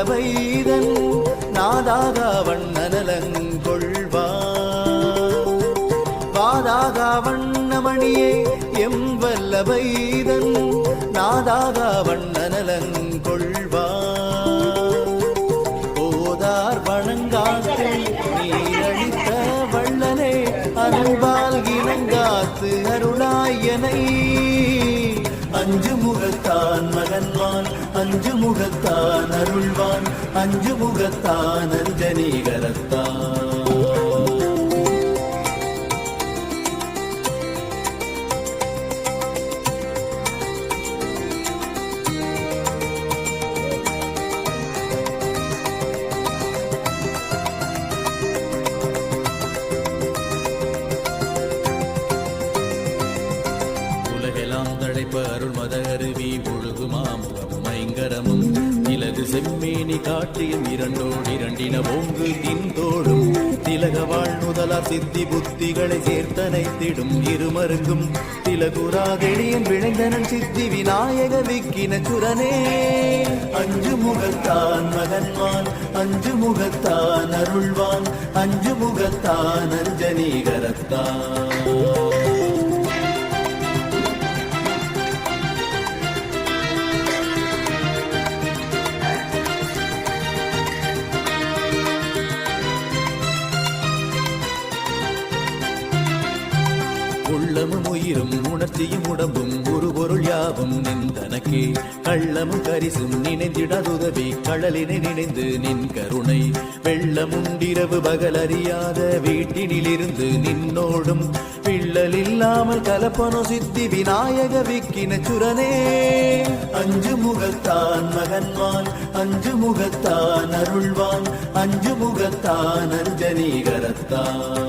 வல்லவைதன் நாதாக வண்ணனலங்கொள்வார் வாதாக வண்ணமணியே M வல்லவைதன் நாதாக வண்ணனலங்கொள்வார் போதார் வணங்காத்து நீரழித்த வள்ளலே அருள்வால் இணங்காத்து அருளாயனை அஞ்சு முகத்து அஞ்சு முகத்தான் அருள்வான் அஞ்சு முகத்தான் அஞ்சனீகரத்தான் உலகெல்லாம் தழைப்ப அருள் மத அருவி ஒழுகுமாமுகமும் பயங்கரமும் இலகு செம்மேனி காட்டியும் இரண்டோடு இரண்டின ஓங்கு தின்தோடும். திலக வாழ்நுதலா சித்தி புத்திகளை சேர்த்தனைத்திடும். இருமருங்கும் திலகுராதெளியன் விளைந்தனன் சித்தி விநாயக விக்கின குரனே அஞ்சு முகத்தான் மகன்வான் அஞ்சு முகத்தான் அருள்வான் அஞ்சு முகத்தான் உள்ளமும் உயிரும் உணர்ச்சியும் உடம்பும் ஒரு பொருள் யாவும் நின்றனக்கே கள்ளமும் கரிசும் நினைந்திடதுதவி கடலினை நினைந்து நின் கருணை. வெள்ளமுண்டிரவு பகல் அறியாத வீட்டினிலிருந்து நின்னோடும் பிள்ளல் இல்லாமல் கலப்பனோ சித்தி விநாயக விக்கின சுரனே. அஞ்சு முகத்தான் மகன்வான் அஞ்சு முகத்தான் அருள்வான் அஞ்சு முகத்தான் அஞ்சனீகரத்தான்